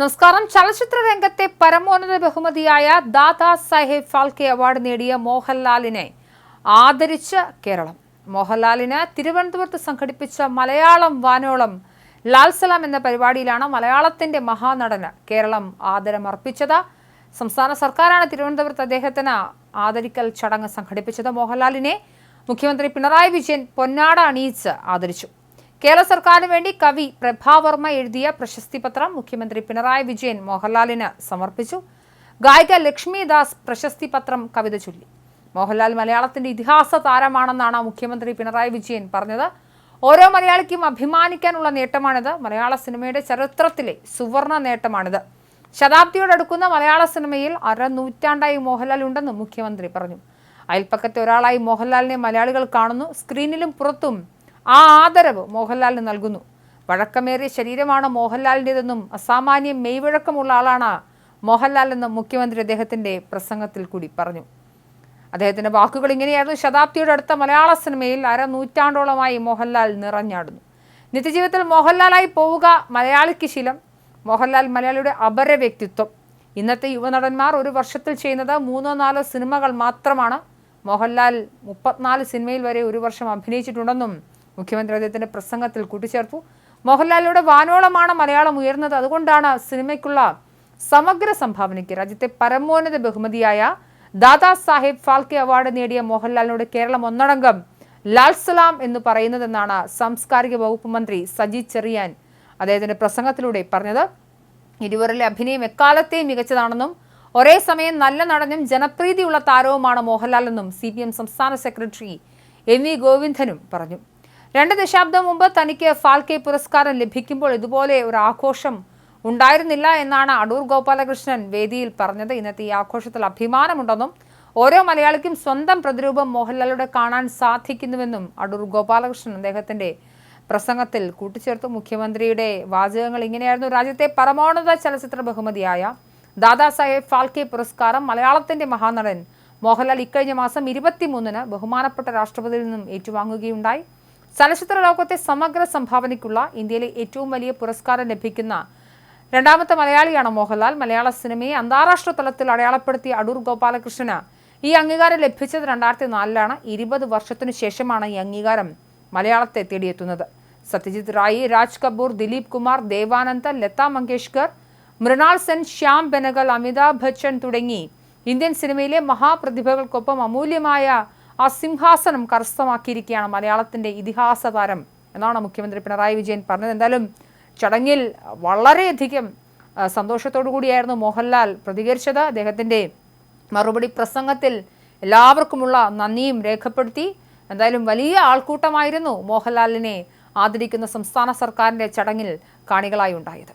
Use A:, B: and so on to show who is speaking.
A: നമസ്കാരം. ചലച്ചിത്ര രംഗത്തെ പരമോന്നത ബഹുമതിയായ ദാദാ സാഹേബ് ഫാൽക്കെ അവാർഡ് നേടിയ മോഹൻലാലിനെ ആദരിച്ച് കേരളം. മോഹൻലാലിന് തിരുവനന്തപുരത്ത് സംഘടിപ്പിച്ച മലയാളം വാനോളം ലാൽസലാം എന്ന പരിപാടിയിലാണ് മലയാളത്തിന്റെ മഹാനടന് കേരളം ആദരമർപ്പിച്ചത്. സംസ്ഥാന സർക്കാരാണ് തിരുവനന്തപുരത്ത് അദ്ദേഹത്തിന് ആദരിക്കൽ ചടങ്ങ് സംഘടിപ്പിച്ചത്. മോഹൻലാലിനെ മുഖ്യമന്ത്രി പിണറായി വിജയൻ പൊന്നാട അണിയിച്ച് ആദരിച്ചു. കേരള സർക്കാരിന് വേണ്ടി കവി പ്രഭാവർമ്മ എഴുതിയ പ്രശസ്തി പത്രം മുഖ്യമന്ത്രി പിണറായി വിജയൻ മോഹൻലാലിന് സമർപ്പിച്ചു. ഗായിക ലക്ഷ്മിദാസ് പ്രശസ്തി പത്രം കവിത ചൊല്ലി. മോഹൻലാൽ മലയാളത്തിന്റെ ഇതിഹാസ താരമാണെന്നാണ് മുഖ്യമന്ത്രി പിണറായി വിജയൻ പറഞ്ഞത്. ഓരോ മലയാളിക്കും അഭിമാനിക്കാനുള്ള നേട്ടമാണിത്. മലയാള സിനിമയുടെ ചരിത്രത്തിലെ സുവർണ നേട്ടമാണിത്. ശതാബ്ദിയോടടുക്കുന്ന മലയാള സിനിമയിൽ അരനൂറ്റാണ്ടായി മോഹൻലാൽ ഉണ്ടെന്നും മുഖ്യമന്ത്രി പറഞ്ഞു. അയൽപ്പക്കത്തെ ഒരാളായി മോഹൻലാലിനെ മലയാളികൾ കാണുന്നു. സ്ക്രീനിലും പുറത്തും ആ ആദരവ് മോഹൻലാലിന് നൽകുന്നു. വഴക്കമേറിയ ശരീരമാണ് മോഹൻലാലിന്റെതെന്നും അസാമാന്യം മെയ്വഴക്കമുള്ള ആളാണ് മോഹൻലാൽ എന്നും മുഖ്യമന്ത്രി അദ്ദേഹത്തിന്റെ പ്രസംഗത്തിൽ കൂടി പറഞ്ഞു. അദ്ദേഹത്തിന്റെ വാക്കുകൾ ഇങ്ങനെയായിരുന്നു. ശതാബ്ദിയുടെ അടുത്ത മലയാള സിനിമയിൽ അര നൂറ്റാണ്ടോളമായി മോഹൻലാൽ നിറഞ്ഞാടുന്നു. നിത്യജീവിതത്തിൽ മോഹൻലാലായി പോവുക മലയാളിക്ക് ശീലം. മോഹൻലാൽ മലയാളിയുടെ അപര വ്യക്തിത്വം. ഇന്നത്തെ യുവനടന്മാർ ഒരു വർഷത്തിൽ ചെയ്യുന്നത് മൂന്നോ നാലോ സിനിമകൾ മാത്രമാണ്. മോഹൻലാൽ മുപ്പത്തിനാല് സിനിമയിൽ വരെ ഒരു വർഷം അഭിനയിച്ചിട്ടുണ്ടെന്നും മുഖ്യമന്ത്രി അദ്ദേഹത്തിന്റെ പ്രസംഗത്തിൽ കൂട്ടിച്ചേർത്തു. മോഹൻലാലിലൂടെ വാനോളമാണ് മലയാളം ഉയർന്നത്. അതുകൊണ്ടാണ് സിനിമയ്ക്കുള്ള സമഗ്ര സംഭാവനയ്ക്ക് രാജ്യത്തെ പരമോന്നത ബഹുമതിയായ ദാദാ സാഹിബ് ഫാൽക്കെ അവാർഡ് നേടിയ മോഹൻലാലിനോട് കേരളം ഒന്നടങ്കം ലാൽസലാം എന്ന് പറയുന്നതെന്നാണ് സാംസ്കാരിക വകുപ്പ് മന്ത്രി സജി ചെറിയാൻ അദ്ദേഹത്തിന്റെ പ്രസംഗത്തിലൂടെ പറഞ്ഞത്. ഇരുവരിലെ അഭിനയം എക്കാലത്തെയും മികച്ചതാണെന്നും ഒരേ സമയം നല്ല നടനും ജനപ്രീതിയുള്ള താരവുമാണ് മോഹൻലാൽ എന്നും സി സംസ്ഥാന സെക്രട്ടറി എം വി ഗോവിന്ദനും പറഞ്ഞു. രണ്ട് ദശാബ്ദം മുമ്പ് തനിക്ക് ഫാൽക്കെ പുരസ്കാരം ലഭിക്കുമ്പോൾ ഇതുപോലെ ഒരു ആഘോഷം ഉണ്ടായിരുന്നില്ല എന്നാണ് അടൂർ ഗോപാലകൃഷ്ണൻ വേദിയിൽ പറഞ്ഞത്. ഇന്നത്തെ ഈ ആഘോഷത്തിൽ അഭിമാനമുണ്ടെന്നും ഓരോ മലയാളിക്കും സ്വന്തം പ്രതിരൂപം മോഹൻലാലിലൂടെ കാണാൻ സാധിക്കുന്നുവെന്നും അടൂർ ഗോപാലകൃഷ്ണൻ അദ്ദേഹത്തിന്റെ പ്രസംഗത്തിൽ കൂട്ടിച്ചേർത്തു. മുഖ്യമന്ത്രിയുടെ വാചകങ്ങൾ ഇങ്ങനെയായിരുന്നു. രാജ്യത്തെ പരമോന്നത ചലച്ചിത്ര ബഹുമതിയായ ദാദാസാഹേബ് ഫാൽക്കെ പുരസ്കാരം മലയാളത്തിന്റെ മഹാനടൻ മോഹൻലാൽ ഇക്കഴിഞ്ഞ മാസം ഇരുപത്തിമൂന്നിന് ബഹുമാനപ്പെട്ട രാഷ്ട്രപതിയിൽ നിന്നും ഏറ്റുവാങ്ങുകയുണ്ടായി. ചലച്ചിത്ര ലോകത്തെ സമഗ്ര സംഭാവനയ്ക്കുള്ള ഇന്ത്യയിലെ ഏറ്റവും വലിയ പുരസ്കാരം ലഭിക്കുന്ന രണ്ടാമത്തെ മലയാളിയാണ് മോഹൻലാൽ. മലയാള സിനിമയെ അന്താരാഷ്ട്ര തലത്തിൽ അടയാളപ്പെടുത്തിയ അടൂർ ഗോപാലകൃഷ്ണന് ഈ അംഗീകാരം ലഭിച്ചത് രണ്ടായിരത്തി നാലിലാണ് ഇരുപത് വർഷത്തിനു ശേഷമാണ് ഈ അംഗീകാരം മലയാളത്തെ തേടിയെത്തുന്നത്. സത്യജിത് റായി രാജ് കപൂർ ദിലീപ് കുമാർ ദേവാനന്ദ് ലത മങ്കേഷ്കർ മൃണാൾ സെൻ ശ്യാം ബെനഗൽ അമിതാഭ് ബച്ചൻ തുടങ്ങി ഇന്ത്യൻ സിനിമയിലെ മഹാപ്രതിഭകൾക്കൊപ്പം അമൂല്യമായ ആ സിംഹാസനം കരസ്ഥമാക്കിയിരിക്കുകയാണ് മലയാളത്തിന്റെ ഇതിഹാസ താരം എന്നാണ് മുഖ്യമന്ത്രി പിണറായി വിജയൻ പറഞ്ഞത്. എന്തായാലും ചടങ്ങിൽ വളരെയധികം സന്തോഷത്തോടു കൂടിയായിരുന്നു മോഹൻലാൽ പ്രതികരിച്ചത്. അദ്ദേഹത്തിന്റെ മറുപടി പ്രസംഗത്തിൽ എല്ലാവർക്കുമുള്ള നന്ദിയും രേഖപ്പെടുത്തി. എന്തായാലും വലിയ ആൾക്കൂട്ടമായിരുന്നു മോഹൻലാലിനെ ആദരിക്കുന്ന സംസ്ഥാന സർക്കാരിന്റെ ചടങ്ങിൽ കാണികളായി ഉണ്ടായത്.